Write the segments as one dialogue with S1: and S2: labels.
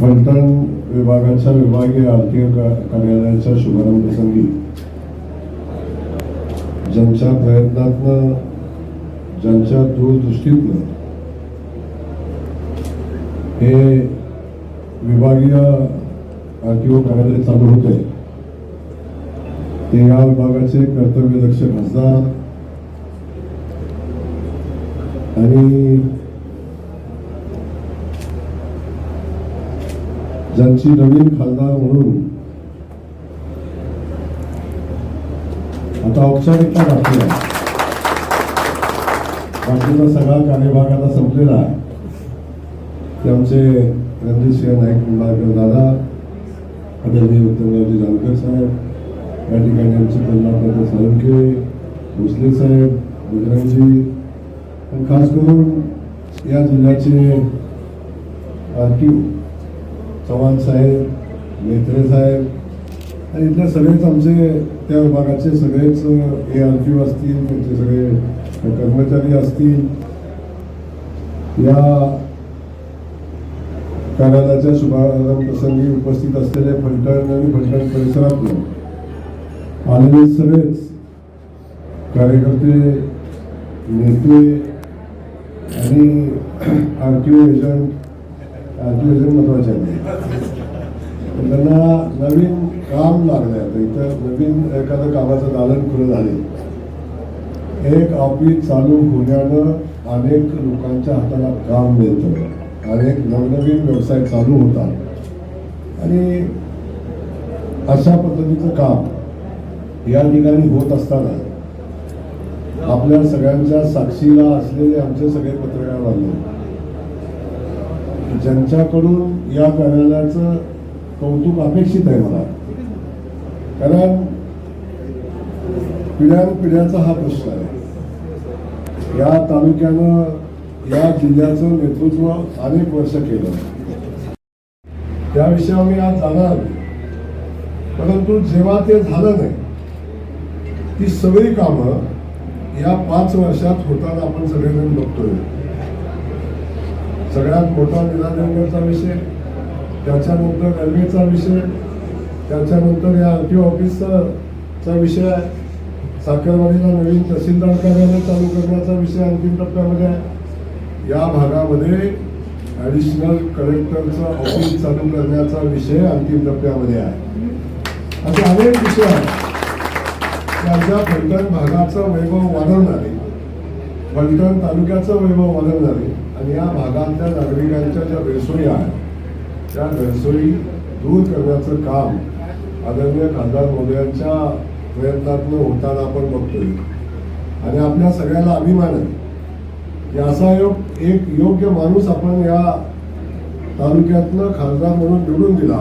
S1: फलटण विभागाच्या विभागीय आर्थिक कार्यालयाच्या शुभारंभ प्रसंगी ज्यांच्या प्रयत्नातनं ज्यांच्या दूरदृष्टीतनं हे विभागीय आरटीओ कार्यालय चालू होते ते या विभागाचे कर्तव्यदक्ष खासदार आणि ज्यांची नवीन खासदार म्हणून. आता औपचारिकता बाकी आहे बाकीचा सगळा कार्यभाग आता संपलेला आहे. ते आमचे रणजितसिंह नाईक निंबाळकर दादा आदरणीय उत्तमरावजी जानकर साहेब या ठिकाणी आमचे प्रल्हाद साळुंके भोसले साहेब बजरंगजी खास करून या जिल्ह्याचे आर टी चव्हाण साहेब मेत्रे साहेब. आणि इथले सगळेच आमचे त्या विभागाचे सगळेच ए आर क्यू असतील त्यांचे सगळे कर्मचारी असतील. या कार्यालयाच्या शुभारंभ प्रसंगी उपस्थित असलेले फलटण आणि फलटण परिसरातले आलेले सगळेच कार्यकर्ते नेते आणि आर क्यू एजंट आर महत्त्वाचे आहे त्यांना नवीन काम लागलं आता इथं नवीन एखादं कामाचं दालन खुलं झाले एक ऑफिस चालू होण्यानं अनेक लोकांच्या हाताला काम मिळतं. अनेक नवनवीन व्यवसाय चालू होतात आणि अशा पद्धतीचं काम या ठिकाणी होत असताना आपल्या सगळ्यांच्या साक्षीला असलेले आमचे सगळे पत्रकार बांधव ज्यांच्याकडून या कार्यालयाचं कौतुक अपेक्षित आहे मला. कारण पिढ्यानपिढ्याचा हा प्रश्न आहे. या तालुक्यानं या जिल्ह्याचं नेतृत्व अनेक वर्ष केलं. त्या विषयावर मी आज जाणार परंतु जेव्हा ते झालं नाही ती सगळी कामं या पाच वर्षात होताना आपण सगळेजण बघतोय. सगळ्यात मोठा निरादेवगडचा विषय त्याच्यानंतर रेल्वेचा विषय त्याच्यानंतर या आर टी ऑफिसचा विषय आहे. साखरवाडीला नवीन तहसीलदार कार्यालय चालू करण्याचा विषय अंतिम टप्प्यामध्ये आहे. या भागामध्ये ॲडिशनल कलेक्टरचं ऑफिस चालू करण्याचा विषय अंतिम टप्प्यामध्ये आहे. असे अनेक विषय आहेत. त्यांच्या फलटण भागाचं वैभव वाढवणारे फलटण तालुक्याचं वैभव वाढवणारे आणि या भागातल्या नागरिकांच्या ज्या गैरसोयी आहेत त्या गैरसोयी दूर करण्याचं काम आदरणीय खासदार मोदयांच्या प्रयत्नातनं होताना आपण बघतोय. आणि आपल्या सगळ्याला अभिमान आहे की असा योग एक योग्य माणूस आपण या तालुक्यातनं खासदार म्हणून निवडून दिला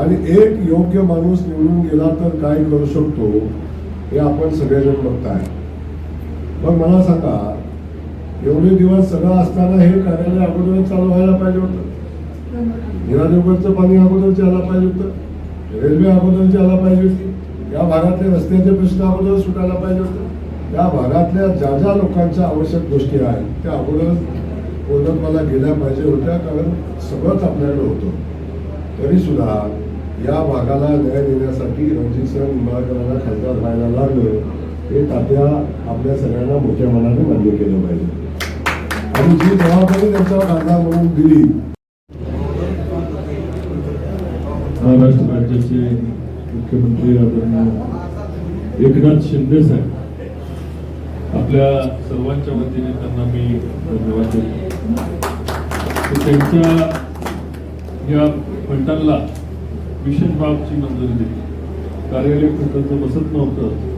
S1: आणि एक योग्य माणूस निवडून गेला तर काय करू शकतो हे आपण सगळेजण बघताय मग मला सांगा एवढे दिवस सगळं असताना हे कार्यालय अगोदर चालू व्हायला पाहिजे होतं? निरादेवगडचं पाणी अगोदरचे आला पाहिजे होतं? रेल्वे अगोदरची आला पाहिजे होती? या भागातले रस्त्याचे प्रश्न अगोदर सुटायला पाहिजे होतं? या भागातल्या ज्या ज्या लोकांच्या आवश्यक गोष्टी आहेत त्या अगोदरच पूर्णत्वाला गेल्या पाहिजे होत्या कारण सगळंच आपल्याकडे होतं. तरी सुद्धा या भागाला न्याय देण्यासाठी रणजितसिंह निंबाळकरांना खासदार व्हायला लागलं. हे तात्या आपल्या सगळ्यांना मोठ्या मनाने मान्य केलं पाहिजे. आणि जी जबाबदारी त्यांच्यावर खासदार म्हणून दिली
S2: महाराष्ट्र राज्याचे मुख्यमंत्री आदरणीय एकनाथ शिंदे साहेब आपल्या सर्वांच्या वतीने त्यांना मी धन्यवाद देतो. त्यांच्या या फंडाला विशेष बाबची मंजुरी दिली. कार्यालय फलटणचं बसत नव्हतं.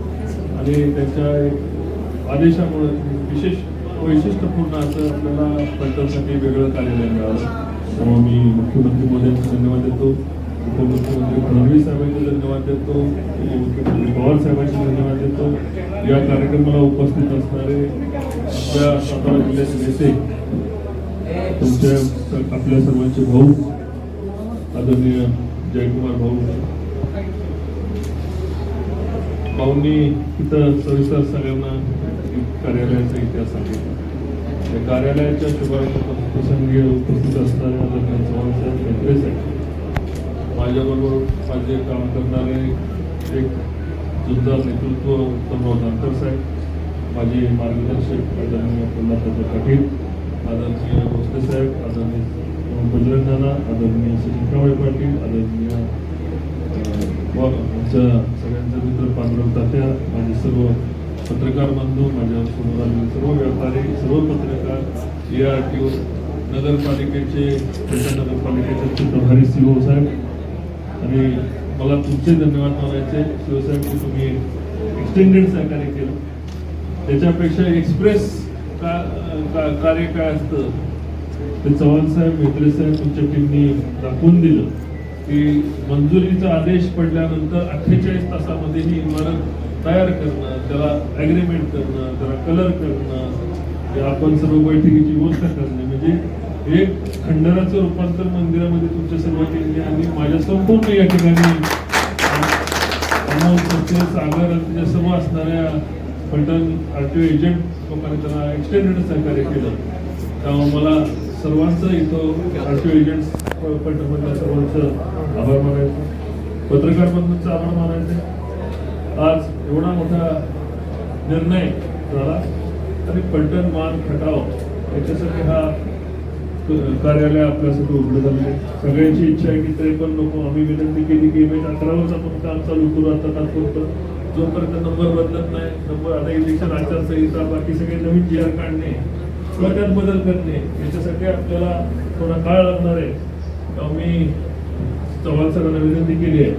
S2: आणि त्यांच्या एक आदेशामुळे विशेष वैशिष्ट्यपूर्ण असं आपल्याला फलटणसाठी वेगळं कार्यालय मिळालं. त्यामुळे मी मुख्यमंत्री मोदयांचे धन्यवाद देतो. उपमुख्यमंत्री फडणवीस साहेबांचे धन्यवाद देतो. मुख्यमंत्री पवार साहेबांचे धन्यवाद देतो. या कार्यक्रमाला उपस्थित असणारे आपल्या सातारा जिल्ह्याचे नेते तुमच्या आपल्या सर्वांचे भाऊ आदरणीय जयकुमार भाऊ भाऊंनी इथं सविस्तर सगळ्यांना कार्यालयाचा इतिहास सांगितला. त्या कार्यालयाच्या शुभारंभ प्रसंगी उपस्थित असणारे दरम्यान चव्हाण साहेब मेत्रे माझ्याबरोबर माझे काम करणारे एक जोरदार नेतृत्व उत्तमराव जानकर साहेब माझे मार्गदर्शक आदरणीय प्रल्हाद पाटील आदरणीय भोसले साहेब आदरणीय बजरंग नाना आदरणीय सचिन पाटील आदरणीय व आमच्या सगळ्यांचे मित्र पांडुरंग तात्या माझे सर्व पत्रकार बंधू माझ्यासमोर आलेले सर्व व्यापारी सर्व पत्रकार ए आर टी ओ नगरपालिकेचे नगरपालिकेचे प्रभारी सीओ साहेब. आणि मला तुमचे धन्यवाद मानायचे. शिवसाहेब की तुम्ही एक्सटेंडेड सहकार्य केलं. त्याच्यापेक्षा एक्सप्रेस का, का कार्य काय असतं? ते चव्हाण साहेब मेत्रे साहेब तुमच्या टीमनी दाखवून दिलं. की मंजुरीचा आदेश पडल्यानंतर अठ्ठेचाळीस तासामध्ये ही इमारत तयार करणं त्याला ॲग्रीमेंट करणं त्याला कलर करणं आपण सर्व बैठकीची व्यवस्था करणे. म्हणजे एक खंडराचं रूपांतर मंदिरामध्ये तुमच्या सर्वांनी आणि माझ्या संपूर्ण या ठिकाणी सागर सर्व असणाऱ्या फलटण आरटीओ एजंट लोकांनी त्याला एक्सटेंडेड सहकार्य केलं. त्यामुळे मला सर्वांचं इथं आरटीओ एजंट फलटणमधल्या सर्वांचं आभार मानायचं. पत्रकार बंधूंचा आभार मानायचे. आज एवढा मोठा निर्णय झाला. आणि पलटण मान खटाव याच्यासाठी हा कार्यालय आपल्यासाठी उघडं झालेलं सगळ्यांची इच्छा आहे की त्रेपन्न पण नको. आम्ही विनंती केली की इमेज अकरावरच आपण काम चालू करू. आता तात्पुरतं जोपर्यंत नंबर बदलत नाही नंबर आता इलेक्शन आचारसंहिता बाकी सगळे नवीन जी आर काढणे किंवा त्यात बदल करणे याच्यासाठी आपल्याला थोडा काळ लागणार आहे. मी चव्हाण सरांना विनंती केली आहे.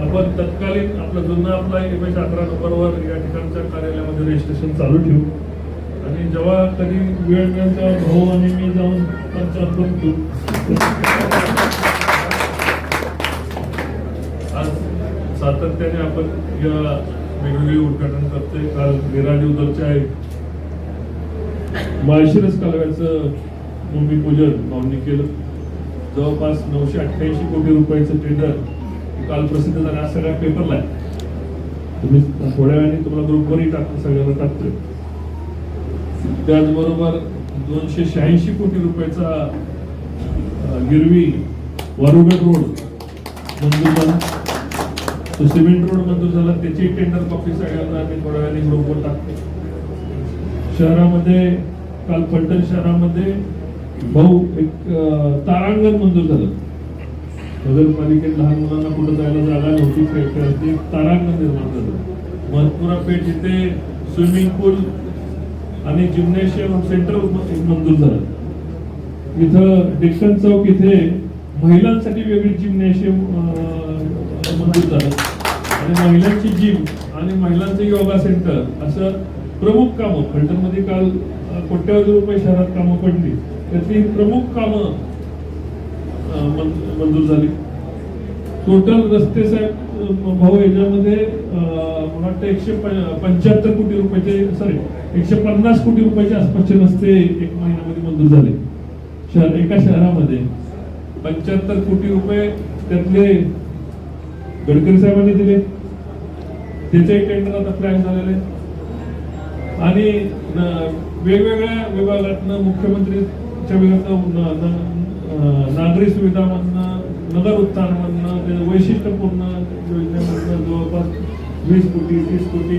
S2: आपण तत्कालीन आपला जुना आपला इमेज अकरा नंबरवर या ठिकाणच्या कार्यालयामध्ये रजिस्ट्रेशन चालू ठेवू. आणि जेव्हा कधी वेळ मिळेल तेव्हा भाऊ आणि मी जाऊन पंचायत बघतो आज सातत्याने आपण या वेगवेगळी उद्घाटन करतोय. काल निराजी उदरच्या माळशिरस कालव्याचं भूमिपूजन भावनी केलं. जवळपास नऊशे अठ्ठ्याऐंशी कोटी रुपयाचं टेंडर काल प्रसिद्ध झालं आज सगळ्या पेपरला आहे. तुम्ही थोड्या वेळाने तुम्हाला ग्रुपवरही टाकतो सगळ्यांना टाकतोय. त्याचबरोबर दोनशे शहाऐंशी कोटी रुपयाचा गिरवी वारुगड रोड मंजूर झाला. तो सिमेंट रोड मंजूर झाला. त्याची टेंडर कॉपी सगळ्यांना आम्ही थोड्या वेळाने ग्रुपवर टाकतो. शहरामध्ये काल फलटण शहरामध्ये भाऊ एक तारांगण मंजूर झालं. नगरपालिकेत लहान मुलांना कुठं जायला जागा नव्हती खेळते एक तारांगण निर्माण झालं. मनपुरा पेठ इथे स्विमिंग पूल आणि जिम्नॅशियम सेंटर मंजूर झालं. इथं डिक्शन चौक इथे महिलांसाठी वेगळी जिम्नॅशियम मंजूर झालं. आणि महिलांची जिम आणि महिलांचं योगा सेंटर असं प्रमुख कामं. फलटणमध्ये काल अं, कोट्यावधी रुपये शहरात कामं पडली. त्यातली प्रमुख कामं मंजूर झाली. टोटल रस्ते साहेब भाऊ याच्यामध्ये मला वाटतं एकशे पंच्याहत्तर कोटी रुपयाचे सॉरी एकशे पन्नास कोटी रुपयाचे आसपासचे रस्ते एक महिन्यामध्ये मंजूर झाले. शहर एका शहरामध्ये. पंच्याहत्तर कोटी रुपये त्यातले गडकरी साहेबांनी दिले. त्याचे टेंडर आता प्लॅन झालेले आणि वेगवेगळ्या विभागातनं मुख्यमंत्री विभागात न- नागरी सुविधामधनं नगर उत्थानमधनं ते वैशिष्ट्यपूर्ण योजनेमधनं जवळपास वीस कोटी तीस कोटी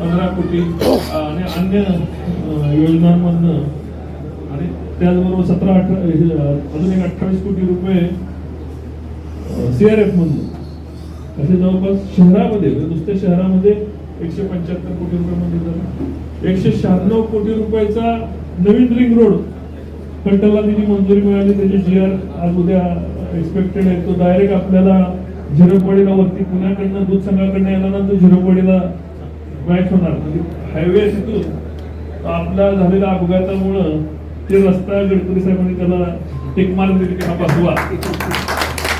S2: पंधरा कोटी आणि अन्य योजनांमधनं आणि त्याचबरोबर सतरा अठरा अजून एक अठ्ठावीस कोटी रुपये सीआरएफ एफमधनं असे जवळपास शहरामध्ये म्हणजे नुसत्या शहरामध्ये एकशे पंच्याहत्तर कोटी रुपये म्हणजे मंजूर एकशे शहाण्णव कोटी रुपयाचा नवीन रिंग रोड फलटणला तिची मंजुरी मिळाली त्याची जी आर आज उद्या एक्सपेक्टेड आहे. तो डायरेक्ट आपल्याला झिरोपडीला वरती पुण्याकडनं दूध संघाकडनं येणार ना तो झिरोपवाडीला मॅच होणार. म्हणजे हायवे तिथून. आपला झालेल्या अपघातामुळं ते रस्ता गडकरी साहेबांनी त्याला टेक मार दिली की हा बसवा.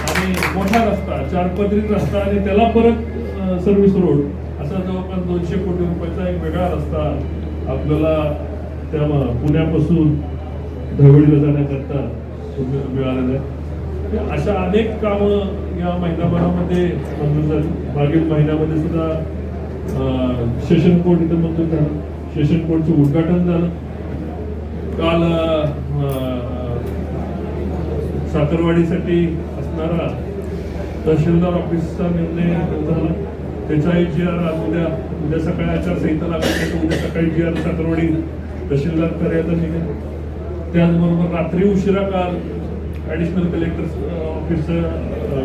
S2: आणि मोठा रस्ता चार पदरी रस्ता आणि त्याला परत सर्व्हिस रोड असा जवळपास दोनशे कोटी रुपयाचा एक वेगळा रस्ता आपल्याला त्या पुण्यापासून धवळीला जाण्याकरता मिळालेलं आहे. अशा अनेक कामं या महिनाभरामध्ये मंजूर झाली. मागील महिन्यामध्ये सुद्धा सेशन कोर्ट इथं मंजूर झालं. सेशन कोर्टचं उद्घाटन झालं. काल साखरवाडीसाठी असणारा तहसीलदार ऑफिसचा निर्णय झाला. त्याचाही जी आर आज उद्या उद्या सकाळी आचारसंहिता लागली तर उद्या सकाळी जी आर साखरवाडी तहसीलदार कार्यालय निघेल. त्याचबरोबर रात्री उशिरा काल ऍडिशनल कलेक्टर ऑफिसचं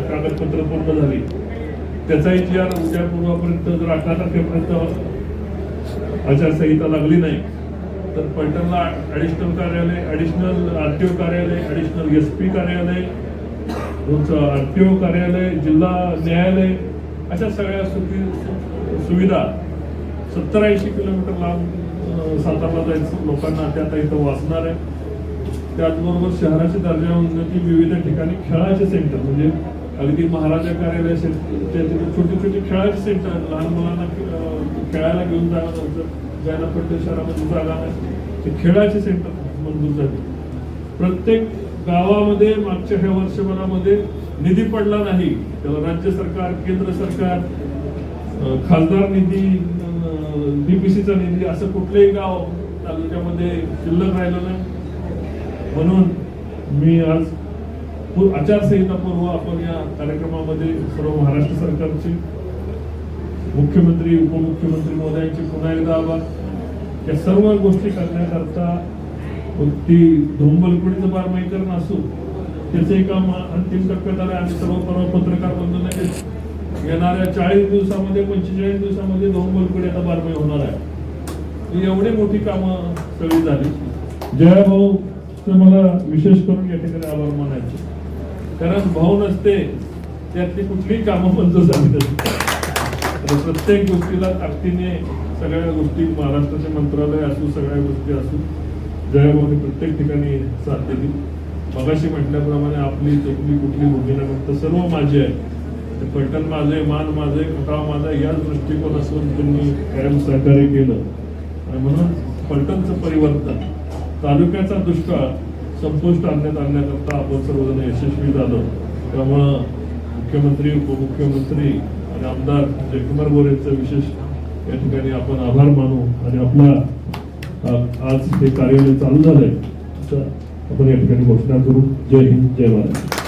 S2: कागदपत्र पूर्ण झाली. त्याचा जी आर उद्या पूर्वापर्यंत जर अठरा तारखेपर्यंत आचारसंहिता लागली नाही तर पैठणला ॲडिशनल कार्यालय ॲडिशनल आर टी ओ कार्यालय ॲडिशनल एस पी कार्यालय तुमचं ओ कार्यालय जिल्हा न्यायालय अशा सगळ्या सुखी सुविधा सत्तर ऐंशी किलोमीटर लांब अं, सातारला जायचं लोकांना त्यात इथं वाचणार आहे. त्याचबरोबर शहराची दर्जा उन्नती विविध ठिकाणी खेळाचे सेंटर म्हणजे अगदी महाराजा कार्यालय असेल त्या तिथे छोटी छोटी खेळाचे सेंटर लहान मुलांना खेळायला घेऊन जायला जायला पडतं शहरामध्ये जागा नाही ते खेळाचे सेंटर मंजूर झाले. प्रत्येक गावामध्ये मागच्या ह्या वर्षभरामध्ये निधी पडला नाही त्याला राज्य सरकार केंद्र सरकार खासदार निधी डीपीसीचा निधी असं कुठलंही गाव तालुक्यामध्ये शिल्लक राहिलं नाही. म्हणून मी आज आचारसंहितापूर्व आचारसंहिता पूर्व आपण या कार्यक्रमामध्ये सर्व महाराष्ट्र सरकारचे मुख्यमंत्री उपमुख्यमंत्री महोदयांचे पुन्हा एकदा आभार. या सर्व गोष्टी करण्याकरता ती धोंबलकुडीचं बारमाहीकरण असो त्याचे काम अंतिम टप्प्यात आलं आणि सर्व परवा पत्रकार बंधनाचे येणाऱ्या चाळीस दिवसामध्ये पंचेचाळीस दिवसामध्ये धोंबलकुडी आता बारमाही होणार आहे. एवढी मोठी कामं सगळी झाली. जया भाऊ मला विशेष करून या ठिकाणी आभार मानायचे. कारण भाऊ नसते त्यातली कुठलीही कामं मंजूर झाली तर. प्रत्येक गोष्टीला ताकदीने सगळ्या गोष्टी महाराष्ट्राचे मंत्रालय असू सगळ्या गोष्टी असू जयाभाऊने प्रत्येक ठिकाणी साथ दिली. मगाशी म्हटल्याप्रमाणे आपली जगली कुठली मुली फक्त सर्व माझी आहे ते पलटण माझे मान माझे खटाव माझा याच दृष्टिकोन असून त्यांनी कायम सहकार्य केलं. आणि म्हणून पलटणचं परिवर्तन. तालुक्याचा दुष्काळ संपुष्ट आणण्यात आणण्याकरता आपण सर्वजण यशस्वी झालो. त्यामुळं मुख्यमंत्री उपमुख्यमंत्री आणि आमदार जयकुमार गोरेंचं विशेष या ठिकाणी आपण आभार मानू आणि आपला आज हे कार्यालय चालू झालंय. असं आपण या ठिकाणी घोषणा करू. जय हिंद जय महाराष्ट्र